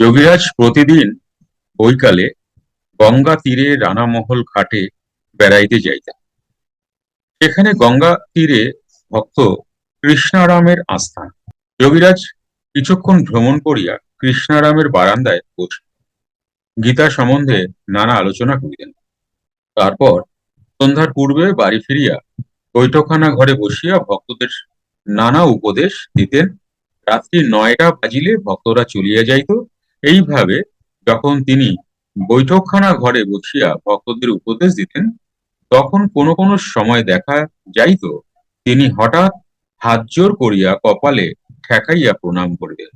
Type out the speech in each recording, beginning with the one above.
যোগীরাজ প্রতিদিন বৈকালে গঙ্গা তীরে রানামহল ঘাটে বেড়াইতে যাইতেন। সেখানে গঙ্গা তীরে ভক্ত কৃষ্ণারামের আস্থান। যোগীরাজ কিছুক্ষণ ভ্রমণ করিয়া কৃষ্ণারামের বারান্দায় বসে গীতা সম্বন্ধে নানা আলোচনা করিতেন তারপর সন্ধ্যার পূর্বে বাড়ি ফিরিয়া বৈঠকখানা ঘরে বসিয়া ভক্তদের নানা উপদেশ দিতেন। রাত্রি নয়টা বাজিলে ভক্তরা চলিয়া যাইত। এইভাবে যখন তিনি বৈঠকখানা ঘরে বসিয়া ভক্তদের উপদেশ দিতেন, তখন কোনো কোনো সময় দেখা যাইত তিনি হঠাৎ হাত জোর করিয়া কপালে ঠেকাইয়া প্রণাম করিতেন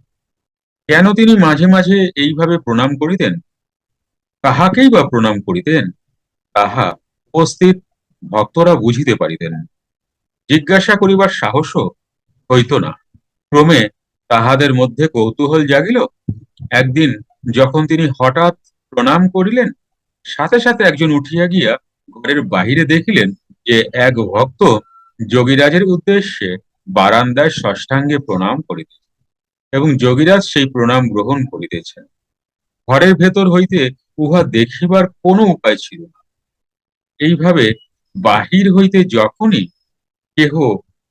কেন তিনি মাঝে মাঝে এইভাবে প্রণাম করিতেন? কাহাকেই বা প্রণাম করিতেন? তাহা উপস্থিত ভক্তরা বুঝিতে পারিতেন জিজ্ঞাসা করিবার সাহসও হইত না। ক্রমে তাহাদের মধ্যে কৌতূহল জাগিল একদিন যখন তিনি হঠাৎ প্রণাম করিলেন, সাথে সাথে একজন উঠিয়া গিয়া ঘরের বাহিরে দেখিলেন যে এক ভক্ত যোগীরাজের উদ্দেশ্যে বারান্দায় ষষ্ঠাঙ্গে প্রণাম করিতেছে এবং যোগীরাজ সেই প্রণাম গ্রহণ করিতেছেন ঘরের ভেতর হইতে উহা দেখিবার কোনো উপায় ছিল না। এইভাবে বাহির হইতে যখনই কেহ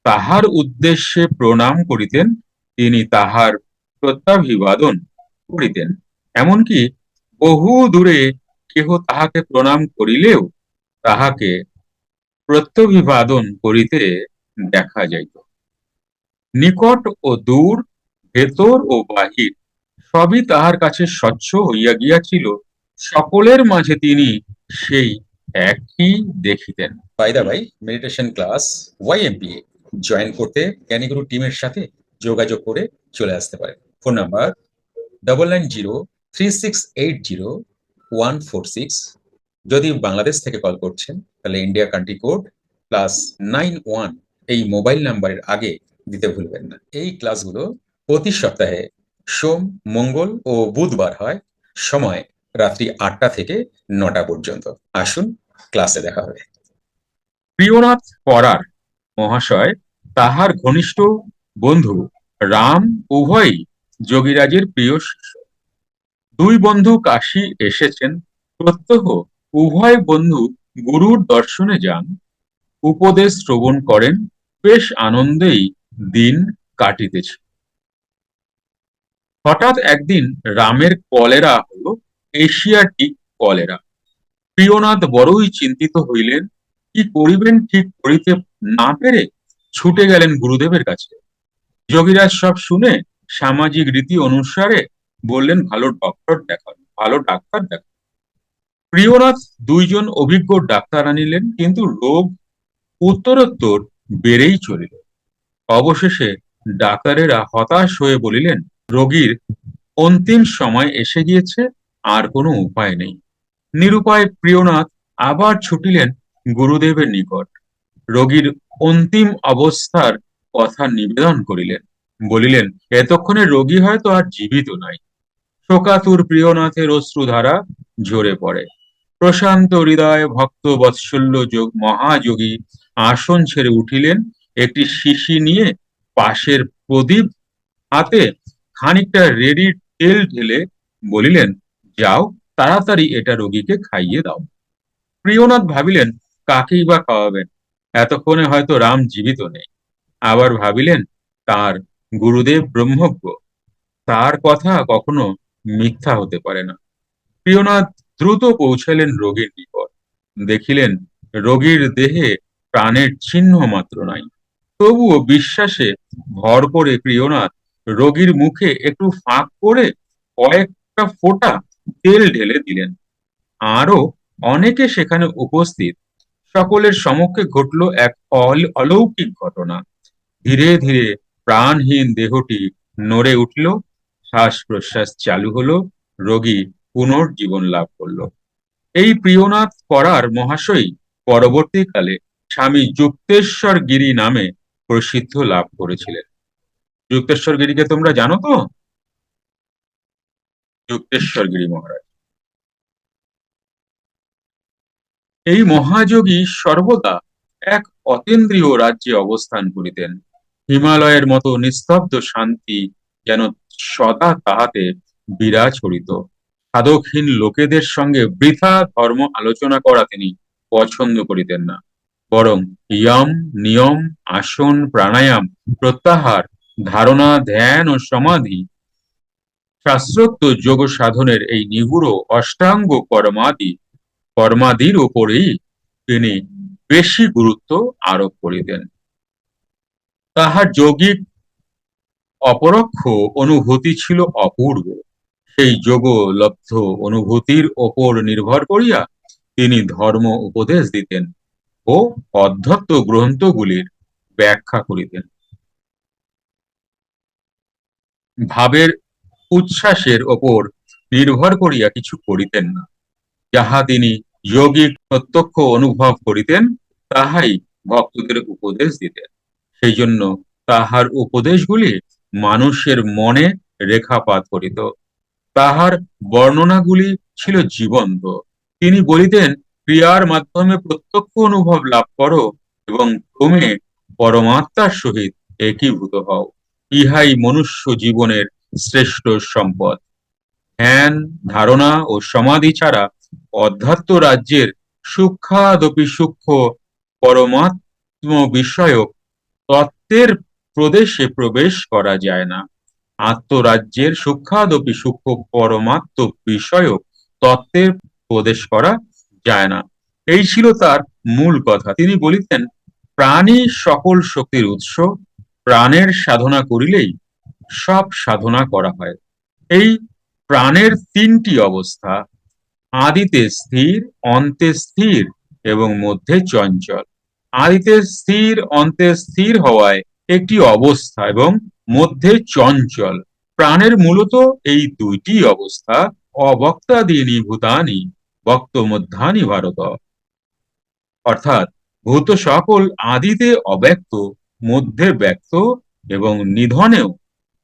তাহার উদ্দেশ্যে প্রণাম করিতেন, তিনি তাহার প্রত্যাভিবাদন করিতেন, এমনকি বহু দূরে কেহ তাহাকে প্রণাম করিলেও তাহাকে প্রত্যভিবাদন করিতে দেখা যাইত। নিকট ও দূর, ভেতর ও বাহির সবই তাহার কাছে স্বচ্ছ হইয়া গিয়াছিল, সকলের মাঝে তিনি সেই একই দেখিতেন। বাই দা ভাই মেডিটেশন ক্লাস ওয়াইএমপিএ জয়েন করতে জ্ঞানীগুরু টিমের সাথে যোগাযোগ করে চলে আসতে পারেন। Phone number double nine zero three six eight zero one four six যদি বাংলাদেশ থেকে কল করছেন, তাহলে India country code plus nine one এই মোবাইল নাম্বারের আগে দিতে ভুলবেন না। এই ক্লাসগুলো প্রতি সপ্তাহে সোম, মঙ্গল ও বুধবার হয় সময় রাত্রি আটটা থেকে নটা পর্যন্ত। আসুন ক্লাসে দেখা হবে। প্রিয়নাথ পড়ার মহাশয়, তাহার ঘনিষ্ঠ বন্ধু রাম উভয়ই যোগীরাজের প্রিয় শিষ্য। দুই বন্ধু কাশী এসেছেন, প্রত্যহ উভয় বন্ধু গুরুর দর্শনে যান, উপদেশ শ্রবণ করেন, বেশ আনন্দেই দিন কাটিতেছে। হঠাৎ একদিন রামের কলেরা হলো এশিয়াটিক কলেরা। প্রিয়নাথ বড়ই চিন্তিত হইলেন, কি করিবেন ঠিক করিতে না পেরে ছুটে গেলেন গুরুদেবের কাছে। যোগীরাজ সব শুনে সামাজিক রীতি অনুসারে বললেন, ভালো ডক্টর দেখান, ভালো ডাক্তার দেখান। প্রিয়নাথ দুইজন অভিজ্ঞ ডাক্তার আনিলেন, কিন্তু রোগ উত্তরোত্তর বেড়েই চলিল। অবশেষে ডাক্তারেরা হতাশ হয়ে বলিলেন, রোগীর অন্তিম সময় এসে গিয়েছে, আর কোনো উপায় নেই। নিরুপায় প্রিয়নাথ আবার ছুটিলেন গুরুদেবের নিকট। রোগীর অন্তিম অবস্থার কথা নিবেদন করিলেন। বলিলেন, এতক্ষণে রোগী হয়তো আর জীবিত নাই। শোকাতুর প্রিয়নাথের অশ্রুধারা ঝরে পড়ে। প্রশান্ত হৃদয় ভক্ত বৎসল্য যোগ, মহাযোগী আসন ছেড়ে উঠিলেন একটি শিশি নিয়ে পাশের প্রদীপ হাতে খানিকটা রেডি তেল ঢেলে বলিলেন, যাও, তাড়াতাড়ি এটা রোগীকে খাইয়ে দাও। প্রিয়নাথ ভাবিলেন, কাকেই বা খাওয়াবেন? এতক্ষণে হয়তো রাম জীবিত নেই। আবার ভাবিলেন, তার গুরুদেব ব্রহ্মজ্ঞ। তার কথা কখনো মিথ্যা হতে পারে না। প্রিয়নাথ দ্রুত পৌঁছালেন রোগীর নিকট। দেখিলেন রোগীর দেহে প্রাণের চিহ্ন মাত্র নাই। তবুও বিশ্বাসে ভর করে প্রিয়নাথ রোগীর মুখে একটু ফাঁক করে কয়েকটা ফোঁটা তেল ঢেলে দিলেন। আরও অনেকে সেখানে উপস্থিত। সকলের সমক্ষে ঘটল এক অল- অলৌকিক ঘটনা। ধীরে ধীরে প্রাণহীন দেহটি নড়ে উঠল শ্বাস প্রশ্বাস চালু হলো, রোগী পুনর্জীবন লাভ করল। এই প্রিয়নাথ করার মহাশয় পরবর্তীকালে স্বামী যুক্তেশ্বর গিরি নামে প্রসিদ্ধ লাভ করেছিলেন। যুক্তেশ্বর গিরিকে তোমরা জানো তো? যুক্তেশ্বর গিরি মহারাজ। এই মহাযোগী সর্বদা এক অতীন্দ্রিয় রাজ্যে অবস্থান করিতেন। হিমালয়ের মতো নিস্তব্ধ শান্তি যেন সদা তাহাতে বিরাজ করিত সাধকহীন লোকেদের সঙ্গে বৃথা ধর্ম আলোচনা করা তিনি পছন্দ করিতেন না। বরং ইয়ম, নিয়ম, আসন, প্রাণায়াম, প্রত্যাহার, ধারণা, ধ্যান ও সমাধি, শাস্ত্রোক্ত যোগ সাধনের এই নিগুড় অষ্টাঙ্গ কর্মাদি, কর্মাদির উপরেই তিনি বেশি গুরুত্ব আরোপ করিতেন। তাহার যৌগিক অপরোক্ষ অনুভূতি ছিল অপূর্ব। সেই যোগ লব্ধ অনুভূতির ওপর নির্ভর করিয়া তিনি ধর্ম উপদেশ দিতেন ও অধ্যত্ত গ্রন্থগুলির ব্যাখ্যা করিতেন। ভাবের উচ্ছ্বাসের ওপর নির্ভর করিয়া কিছু করিতেন না। যাহা তিনি যৌগিক প্রত্যক্ষ অনুভব করিতেন, তাহাই ভক্তদের উপদেশ দিতেন। সেই জন্য তাহার উপদেশগুলি মানুষের মনে রেখাপাত করিত। তাহার বর্ণনাগুলি ছিল জীবন্ত। তিনি বলিতেন, ক্রিয়ার মাধ্যমে প্রত্যক্ষ অনুভব লাভ করো এবং ক্রমে পরমাত্মার সহিত একীভূত হও। ইহাই মনুষ্য জীবনের শ্রেষ্ঠ সম্পদ। ধ্যান, ধারণা ও সমাধি ছাড়া অধ্যাত্ম রাজ্যের সূক্ষ্মাদপি সূক্ষ্ম পরমাত্ম বিষয়ক তত্ত্বের প্রদেশে প্রবেশ করা যায় না। আত্মরাজ্যের সূক্ষ্মাদপি সূক্ষ্ম পরমাত্ম বিষয়ক তত্ত্বের প্রবেশ করা যায় না। এই ছিল তার মূল কথা। তিনি বলিতেন, প্রাণী সকল শক্তির উৎস, প্রাণের সাধনা করিলেই সব সাধনা করা হয়। এই প্রাণের তিনটি অবস্থা, আদিতে স্থির, অন্তে স্থির এবং মধ্যে চঞ্চল। আদিতে স্থির, অন্তে স্থির হওয়ায় একটি অবস্থা এবং মধ্যে চঞ্চল। প্রাণের মূলত এই দুইটি অবস্থা অবক্তাদীনি ভূতানি বক্ত মধ্যানি ভারত। অর্থাৎ ভূত সকল আদিতে অব্যক্ত, মধ্যে ব্যক্ত এবং নিধনেও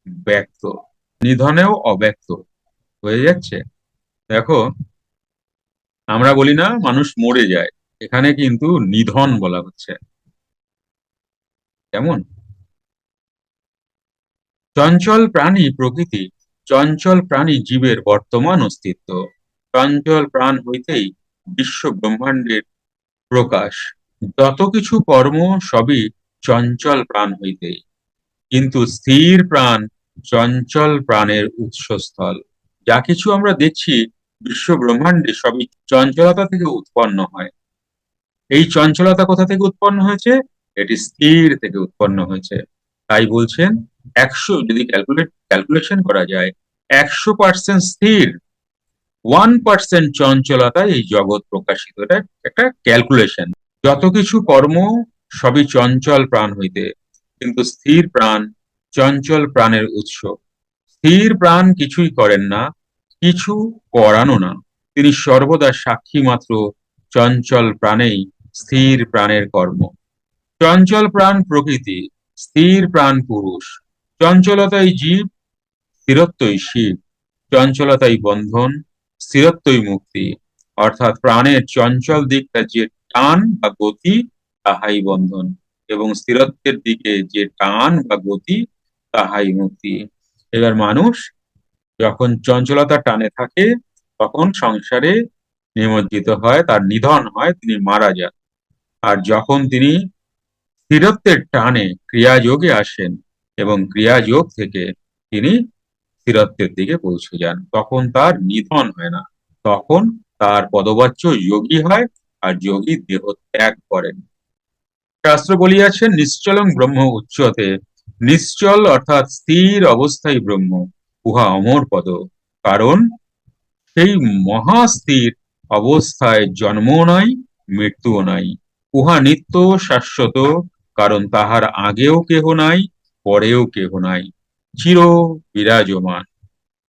ব্যক্ত। নিধনেও অব্যক্ত। হয়ে যাচ্ছে? দেখো, আমরা বলি না, মানুষ মরে যায়। এখানে কিন্তু নিধন বলা হচ্ছে। কেমন? চঞ্চল প্রাণী প্রকৃতি, চঞ্চল প্রাণী জীবের বর্তমান অস্তিত্ব। চঞ্চল প্রাণ হইতেই বিশ্ব ব্রহ্মাণ্ডের প্রকাশ। যত কিছু কর্ম, সবই চঞ্চল প্রাণ হইতেই। কিন্তু স্থির প্রাণ চঞ্চল প্রাণের উৎসস্থল। যা কিছু আমরা দেখছি, বিশ্ব ব্রহ্মাণ্ডে সবই চঞ্চলতা থেকে উৎপন্ন হয়। এই চঞ্চলতা কোথা থেকে উৎপন্ন হয়েছে? এটি স্থির থেকে উৎপন্ন হয়েছে। তাই বলছেন, একশো, যদি ক্যালকুলেট ক্যালকুলেশন করা যায়, একশো পার্সেন্ট স্থির ওয়ান পার্সেন্ট চঞ্চলতায় এই জগৎ প্রকাশিত। এটা একটা ক্যালকুলেশন যত কিছু কর্ম, সবই চঞ্চল প্রাণ হইতে। কিন্তু স্থির প্রাণ, চঞ্চল প্রাণের উৎস। স্থির প্রাণ কিছুই করেন না, কিছু করানো না। তিনি সর্বদা সাক্ষী মাত্র চঞ্চল প্রাণেই স্থির প্রাণের কর্ম। চঞ্চল প্রাণ প্রকৃতি, স্থির প্রাণ পুরুষ। চঞ্চলতাই জীব, স্থিরত্বই শিব। চঞ্চলতাই বন্ধন, স্থিরত্বই মুক্তি। অর্থাৎ প্রাণের চঞ্চল দিকটা যে টান বা গতি, তাহাই বন্ধন। এবং স্থিরত্বের দিকে যে টান বা গতি, তাহাই মুক্তি। এবার মানুষ যখন চঞ্চলতা টানে থাকে, তখন সংসারে নিমজ্জিত হয়, তার নিধন হয়, তিনি মারা যান। আর যখন তিনি স্থিরত্বের টানে ক্রিয়াযোগে আসেন এবং ক্রিয়াযোগ থেকে তিনি স্থিরত্বের দিকে পৌঁছে যান, তখন তার নিধন হয় না। তখন তার পদবাচ্য যোগী হয় আর যোগী দেহ ত্যাগ করেন। শাস্ত্র বলিয়াছেন নিশ্চলং ব্রহ্ম উচ্চতে। নিশ্চল অর্থাৎ স্থির অবস্থায় ব্রহ্ম, উহা অমর পদ। কারণ সেই মহাস্থির অবস্থায় জন্মও নাই, মৃত্যুও নাই। উহা নিত্য শাশ্বত, কারণ তাহার আগেও কেহ নাই, পরেও কেহ নাই, চির বিরাজমান।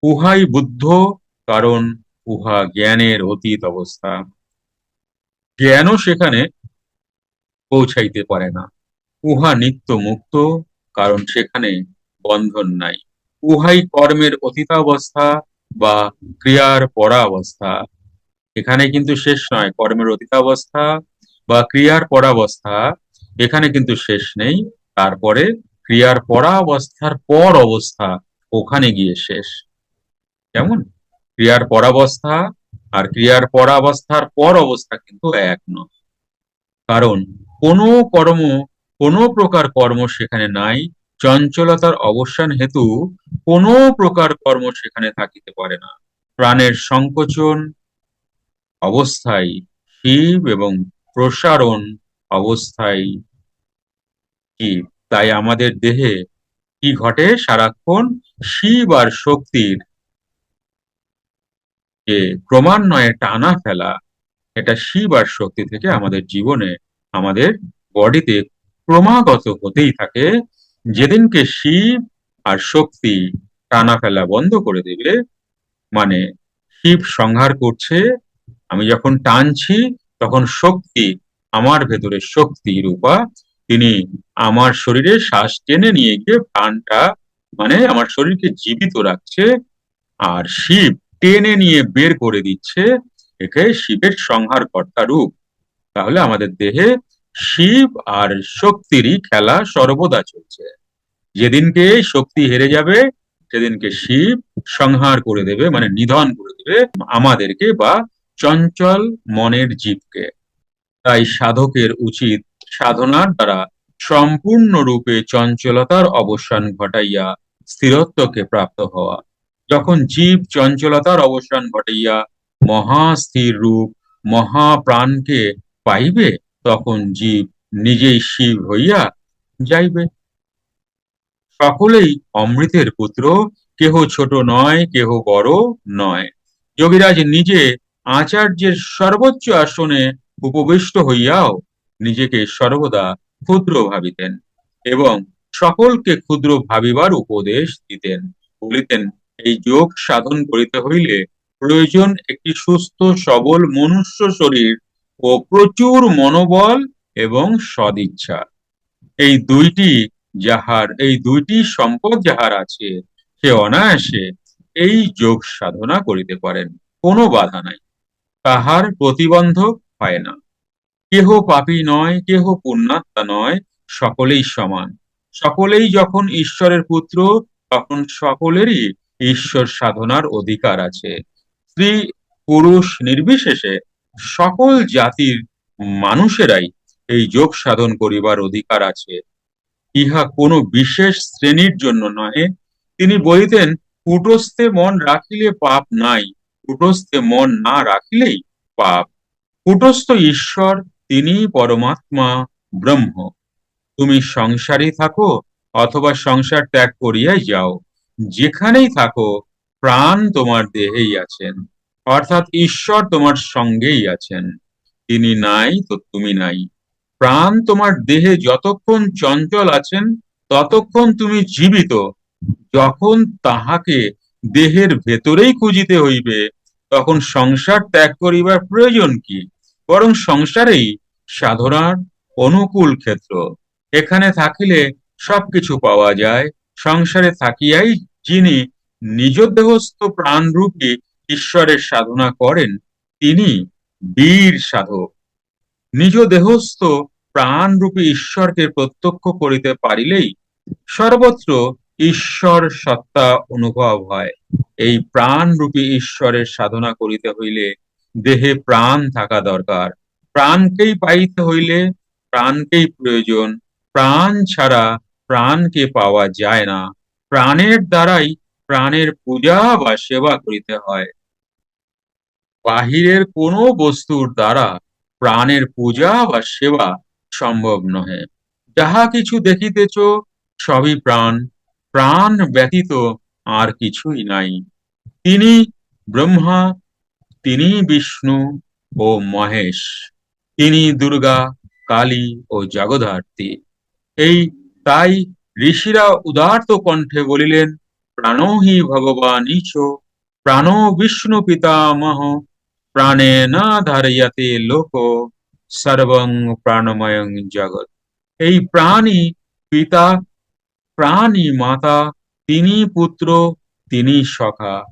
উহাই বুদ্ধ, কারণ উহা জ্ঞানের অতীত অবস্থা। জ্ঞানও সেখানে পৌঁছাইতে পারে না। উহা নিত্য মুক্ত, কারণ সেখানে বন্ধন নাই। উহাই কর্মের অতীতাবস্থা বা ক্রিয়ার পরাবস্থা। এখানে কিন্তু শেষ নয়, কর্মের অতীতাবস্থা বা ক্রিয়ার পরাবস্থা এখানে কিন্তু শেষ নেই। তারপরে ক্রিয়ার পরাবস্থার পর অবস্থা ওখানে গিয়ে শেষ। কেমন? ক্রিয়ার পরাবস্থা আর ক্রিয়ার পরাবস্থার পর অবস্থা কিন্তু এক নয়। কারণ কোনো কর্ম, কোনো প্রকার কর্ম সেখানে নাই, চঞ্চলতার অবসান হেতু কোনো প্রকার কর্ম সেখানে থাকিতে পারে না। প্রাণের সংকোচন অবস্থায় শিব এবং প্রসারণ অবস্থায় কি? তাই আমাদের দেহে কি ঘটে? সারাক্ষণ শিব আর শক্তির ক্রমান্বয়ে টানা ফেলা, এটা শিব আর শক্তি থেকে আমাদের জীবনে, আমাদের বডিতে ক্রমাগত হতেই থাকে। যেদিনকে শিব আর শক্তি টানা ফেলা বন্ধ করে দেবে মানে শিব সংহার করছে, আমি যখন টানছি তখন শক্তি আমার ভেতরে শক্তি রূপা, তিনি আমার শরীরে শ্বাস টেনে নিয়ে গিয়ে প্রাণটা মানে আমার শরীরকে জীবিত রাখছে আর শিব টেনে নিয়ে বের করে দিচ্ছে একে শিবের সংহার কর্তা রূপ। তাহলে আমাদের দেহে শিব আর শক্তিরই খেলা সর্বদা চলছে। যেদিনকে শক্তি হেরে যাবে, সেদিনকে শিব সংহার করে দেবে মানে নিধন করে দেবে আমাদেরকে বা চঞ্চল মনের জীবকে। তাই সাধকের উচিত সাধনার দ্বারা সম্পূর্ণরূপে চঞ্চলতার অবসান ঘটাইয়া স্থিরত্বকে প্রাপ্ত হওয়া। যখন জীব চঞ্চলতার অবসান ঘটাইয়া মহাস্থির রূপ, মহাপ্রাণকে পাইবে, তখন জীব নিজেই শিব হইয়া যাইবে। সকলেই অমৃতের পুত্র, কেহ ছোট নয়, কেহ বড় নয়। যোগীরাজ নিজে আচার্যের সর্বোচ্চ আসনে উপবিষ্ট হইয়াও নিজেকে সর্বদা ক্ষুদ্র ভাবিতেন এবং সকলকে ক্ষুদ্র ভাবিবার উপদেশ দিতেন। বলিতেন, এই যোগ সাধন করিতে হইলে প্রয়োজন একটি সুস্থ, সবল মনুষ্য শরীর ও প্রচুর মনোবল এবং সদিচ্ছা। এই দুইটি যাহার, এই দুইটি সম্পদ যাহার আছে, সে অনায়াসে এই যোগ সাধনা করিতে পারেন, কোনো বাধা নাই। তাহার প্রতিবন্ধক হয় না। কেহ পাপী নয়, কেহ পুণ্যাত্মা নয়, সকলেই সমান। সকলেই যখন ঈশ্বরের পুত্র, তখন সকলেরই ঈশ্বর সাধনার অধিকার আছে। স্ত্রী, পুরুষ নির্বিশেষে সকল জাতির মানুষেরাই এই যোগ সাধন করিবার অধিকার আছে। ইহা কোনো বিশেষ শ্রেণির জন্য নহে। তিনি বলিতেন, কুটস্থে মন রাখিলে পাপ নাই কুটস্থে মন না রাখিলেই পাপ। কুটস্থ ঈশ্বর তিনি পরমাত্মা, ব্রহ্ম। তুমি সংসারী থাকো অথবা সংসার ত্যাগ করিয়াই যাও। যেখানেই থাকো, প্রাণ তোমার দেহেই আছেন। অর্থাৎ ঈশ্বর তোমার সঙ্গেই আছেন। তিনি নাই তো তুমি নাই। প্রাণ তোমার দেহে যতক্ষণ চঞ্চল আছেন, ততক্ষণ তুমি জীবিত। যখন তাহাকে দেহের ভেতরেই খুঁজিতে হইবে তখন সংসার ত্যাগ করিবার প্রয়োজন কি? বরং সংসারেই সাধনার অনুকূল ক্ষেত্র। এখানে থাকিলে সবকিছু পাওয়া যায়। সংসারে থাকিয়াই যিনি নিজ দেহস্থ প্রাণরূপী ঈশ্বরের সাধনা করেন, তিনি বীর সাধক। নিজ দেহস্থ প্রাণরূপী ঈশ্বরকে প্রত্যক্ষ করিতে পারিলেই সর্বত্র ঈশ্বর সত্তা অনুভব হয়। এই প্রাণরূপী ঈশ্বরের সাধনা করিতে হইলে দেহে প্রাণ থাকা দরকার। প্রাণকেই পাইতে হইলে প্রাণকেই প্রয়োজন। প্রাণ ছাড়া প্রাণকে পাওয়া যায় না। প্রাণের দ্বারাই প্রাণের পূজা বা সেবা করিতে হয়। বাহিরের কোনো বস্তুর দ্বারা প্রাণের পূজা বা সেবা সম্ভব নহে। যাহা কিছু দেখিতেছ, সবই প্রাণ। প্রাণ ব্যতীত আর কিছুই নাই। তিনি ব্রহ্মা, তিনি বিষ্ণু ও মহেশ। তিনি দুর্গা, কালী ও জগধার্থী এই তাই ঋষিরা উদার্ত কণ্ঠে বলিলেন, প্রাণো হি ভগবান ইচ প্রাণ বিষ্ণু পিতামহ, প্রাণে না ধারয়াতে লোক, সর্বং প্রাণময়ং জগৎ। এই প্রাণী পিতা প্রাণী মাতা, তিনি পুত্র, তিনি সখা।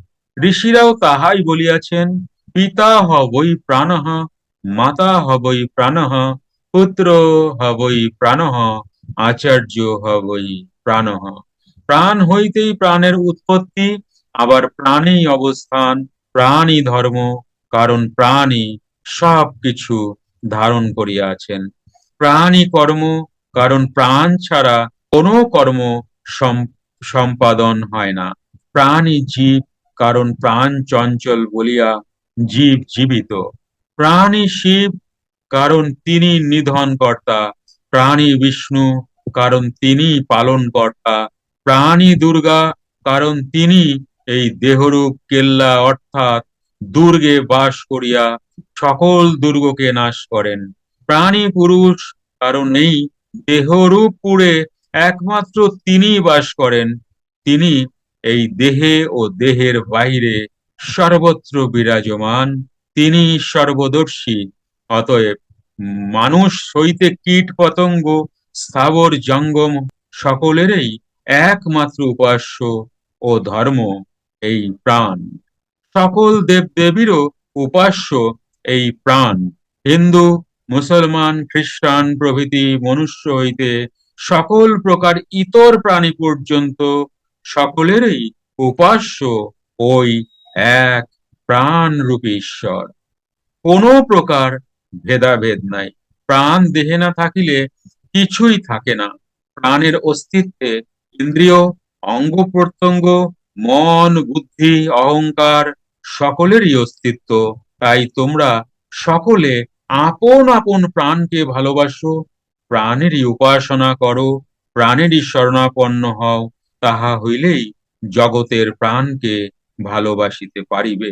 ঋষিরাও তাহাই বলিয়াছেন, পিতা হবই প্রাণঃ, মাতা হবই প্রাণঃ, পুত্র হবই প্রাণঃ, আচার্য হবই প্রাণঃ। প্রাণ হইতেই প্রাণের উৎপত্তি, আবার প্রাণেই অবস্থান প্রাণই ধর্ম, কারণ প্রাণই সব কিছু ধারণ করিয়াছেন। প্রাণই কর্ম, কারণ প্রাণ ছাড়া কোনো কর্ম সম- সম্পাদন হয় না। প্রাণই জীব, কারণ প্রাণ চঞ্চল বলিয়া জীব জীবিত। প্রাণী শিব, কারণ তিনি নিধন কর্তা প্রাণী বিষ্ণু, কারণ তিনি পালন কর্তা প্রাণী দুর্গা, কারণ তিনি এই দেহরূপ কেল্লা অর্থাৎ দুর্গে বাস করিয়া সকল দুর্গকে নাশ করেন। প্রাণী পুরুষ, কারণ এই দেহরূপ পুরে একমাত্র তিনি বাস করেন। তিনি এই দেহে ও দেহের বাইরে সর্বত্র বিরাজমান। তিনি সর্বদর্শী, অতএব মানুষ হইতে কীট পতঙ্গ, স্থাবর জঙ্গম সকলেরই একমাত্র উপাস্য ও ধর্ম এই প্রাণ। সকল দেবদেবীরও উপাস্য এই প্রাণ। হিন্দু, মুসলমান, খ্রিস্টান প্রভৃতি মনুষ্য হইতে সকল প্রকার ইতর প্রাণী পর্যন্ত সকলেরই উপাস্য ওই এক প্রাণরূপী ঈশ্বর। কোনো প্রকার ভেদাভেদ নাই। প্রাণ দেহে না থাকিলে কিছুই থাকে না। প্রাণের অস্তিত্বে ইন্দ্রিয়, অঙ্গ প্রত্যঙ্গ, মন, বুদ্ধি, অহংকার সকলেরই অস্তিত্ব। তাই তোমরা সকলে আপন আপন প্রাণকে ভালোবাসো প্রাণেরই উপাসনা করো প্রাণেরই শরণাপন্ন হও, তাহা হইলেই জগতের প্রাণকে ভালোবাসিতে পারিবে।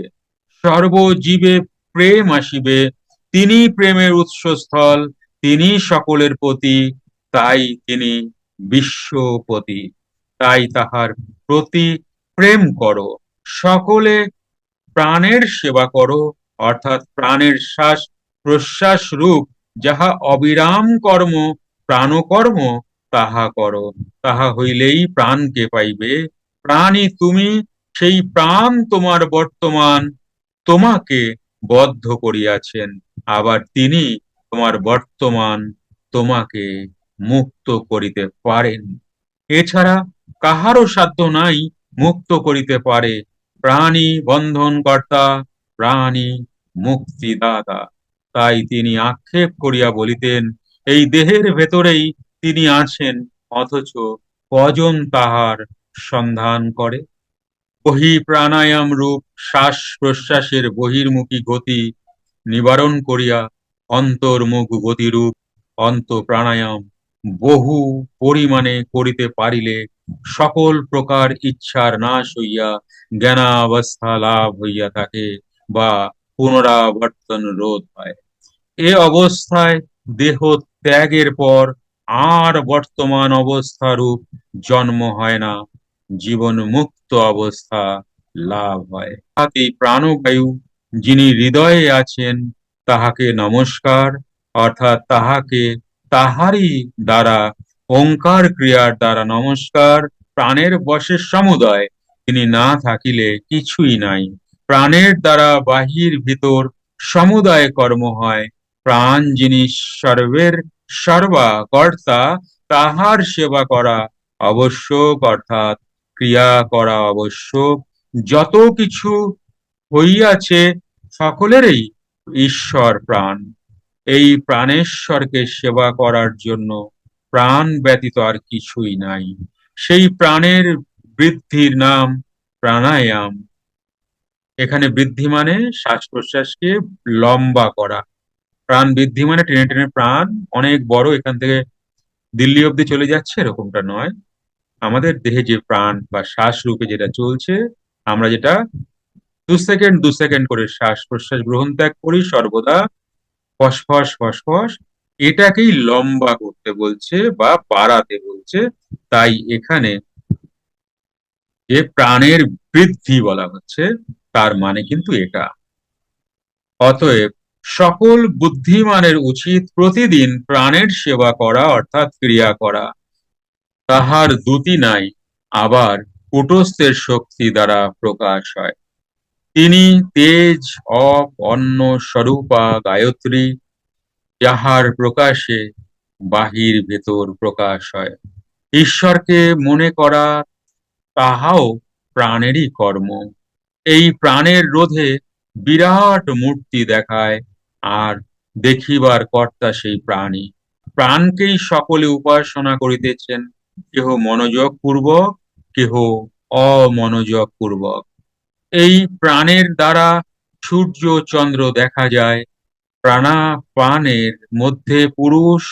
সর্বজীবে প্রেম আসিবে তিনি প্রেমের উৎসস্থল তিনি সকলের প্রতি, তাই তিনি বিশ্বপতি। তাই তাহার প্রতি প্রেম করো, সকলে প্রাণের সেবা করো, অর্থাৎ প্রাণের শ্বাস প্রশ্বাস রূপ যাহা অবিরাম কর্ম, প্রাণকর্ম, তাহা করো। তাহা হইলেই প্রাণকে পাইবে? প্রাণী তুমি, সেই প্রাণ তোমার বর্তমান, তোমাকে বদ্ধ করিয়াছেন। আবার তিনি তোমার বর্তমান, তোমাকে মুক্ত করিতে পারেন। এছাড়া কাহারও সাধ্য নাই মুক্ত করিতে পারে। প্রাণী বন্ধন কর্তা প্রাণী মুক্তিদাতা। তাই তিনি আক্ষেপ করিয়া বলিতেন, এই দেহের ভেতরেই তিনি আছেন, অথচ কজন তাহার সন্ধান করে? বহি প্রাণায়াম রূপ শ্বাস প্রশ্বাসের বহির্মুখী গতি নিবারণ করিয়া অন্তর্মুখ গতিরূপ অন্ত প্রাণায়াম বহু পরিমাণে করিতে পারিলে সকল প্রকার ইচ্ছার নাশ হইয়া জ্ঞানাবস্থা লাভ হইয়া থাকে বা পুনরাবর্তন রোধ হয়। এ অবস্থায় দেহ ত্যাগের পর আর বর্তমান অবস্থারূপ জন্ম হয় না। জীবন মুক্ত অবস্থা লাভ হয়। এই প্রাণবায়ু যিনি হৃদয়ে আছেন, তাহাকে নমস্কার, অর্থাৎ তাহাকে তাহারই দ্বারা ওঙ্কার ক্রিয়ার দ্বারা নমস্কার, প্রাণের বশের সমুদয়। তিনি না থাকিলে কিছুই নাই। প্রাণের দ্বারা বাহির ভিতর সমুদায় কর্ম হয়। প্রাণ যিনি সর্বের সর্বা কর্তা, তাহার সেবা করা আবশ্যক অর্থাৎ ক্রিয়া করা আবশ্যক যত কিছু হইয়াছে সকলেরই ঈশ্বর প্রাণ। এই প্রাণেশ্বরকে সেবা করার জন্য প্রাণ ব্যতীত আর কিছুই নাই। সেই প্রাণের বৃদ্ধির নাম প্রাণায়াম। এখানে বৃদ্ধি মানে শ্বাস প্রশ্বাসকে লম্বা করা। প্রাণ বৃদ্ধি মানে টেনে টেনে প্রাণ অনেক বড়, এখান থেকে দিল্লি অব্দি চলে যাচ্ছে, এরকমটা নয়। আমাদের দেহে যে প্রাণ বা শ্বাস রূপে যেটা চলছে, আমরা যেটা দু সেকেন্ড দু সেকেন্ড করে শ্বাস প্রশ্বাস গ্রহণ ত্যাগ করি, সর্বদা ফসফস ফসফস, এটাকেই লম্বা করতে বলছে বা বাড়াতে বলছে। তাই এখানে যে প্রাণের বৃদ্ধি বলা হচ্ছে, তার মানে কিন্তু এটা। অতএব সকল বুদ্ধিমানের উচিত প্রতিদিন প্রাণের সেবা করা, অর্থাৎ ক্রিয়া করা। তাহার দুটি নাই, আবার কুটস্থের শক্তি দ্বারা প্রকাশ হয়। তিনি তেজ, অপ, অন্ন, স্বরূপা, গায়ত্রী, যাহার প্রকাশে বাহির ভেতর প্রকাশ হয়। ঈশ্বরকে মনে করা তাহাও প্রাণেরই কর্ম। এই প্রাণের রোধে বিরাট মূর্তি দেখায় আর দেখিবার কর্তা সেই প্রাণী। প্রাণকেই সকলে উপাসনা করিতেছেন, কেহ মনোযোগ পূর্বক কেহ অমনোযোগ পূর্বক এই প্রাণের দ্বারা সূর্য চন্দ্র দেখা যায় প্রাণা প্রাণের মধ্যে পুরুষ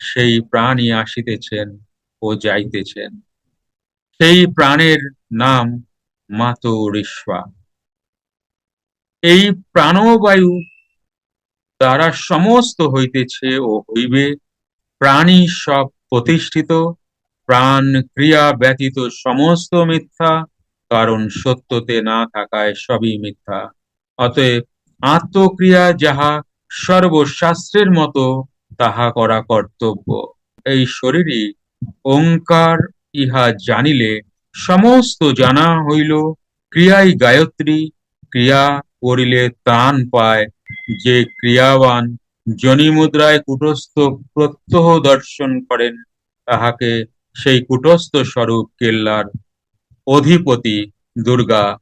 সেই প্রাণী আসিতেছেন ও যাইতেছেন। সেই প্রাণের নাম মাতরিশ্বা এই প্রাণবায়ু দ্বারা সমস্ত হইতেছে ও হইবে প্রাণী সব প্রতিষ্ঠিত। প্রাণ ক্রিয়া ব্যতীত সমস্ত মিথ্যা, কারণ সত্যতে না থাকায় সবই মিথ্যা। অতএব আত্মক্রিয়া যাহা সর্বশাস্ত্রের মতো, তাহা করা কর্তব্য। এই শরীরই ওঙ্কার ইহা জানিলে সমস্ত জানা হইল, ক্রিয়াই গায়ত্রী, ক্রিয়া করিলে তান পায় যে ক্রিয়াবান জনি মুদ্রায় কুটস্থ প্রত্যহ দর্শন করেন, তাহাকে সেই কুটস্থ স্বরূপ কেল্লার অধিপতি দুর্গা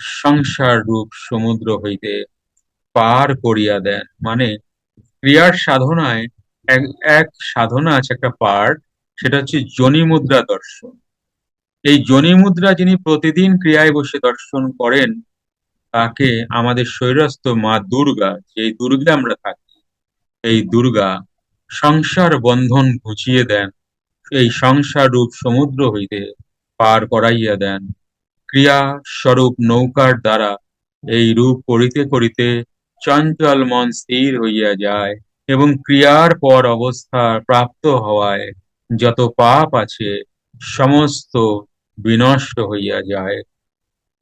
সংসার রূপ সমুদ্র হইতে পার করিয়া দেন। মানে ক্রিয়ার সাধনায় এক এক সাধনা আছে, একটা পার্ট সেটা হচ্ছে যোনি মুদ্রা দর্শন। এই যোনি মুদ্রা যিনি প্রতিদিন ক্রিয়ায় বসে দর্শন করেন তাকে আমাদের শৈরস্থ মা দুর্গা, যেই দুর্গে আমরা থাকি, এই দুর্গা সংসার বন্ধন ঘুচিয়ে দেন, এই সংসার রূপ সমুদ্র হইতে পার করাইয়া দেন। ক্রিয়া স্বরূপ নৌকার দ্বারা এই রূপ করিতে করিতে চঞ্চল মন স্থির হইয়া যায় এবং ক্রিয়ার পর অবস্থা প্রাপ্ত হওয়ায় যত পাপ আছে সমস্ত বিনষ্ট হইয়া যায়।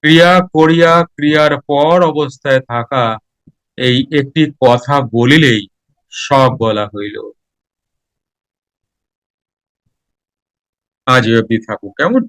ক্রিয়া করিয়া ক্রিয়ার পর অবস্থায় থাকা এই একটি কথা বলিলেই সব বলা হইল। আজ অব্দি থাকুক কেমন?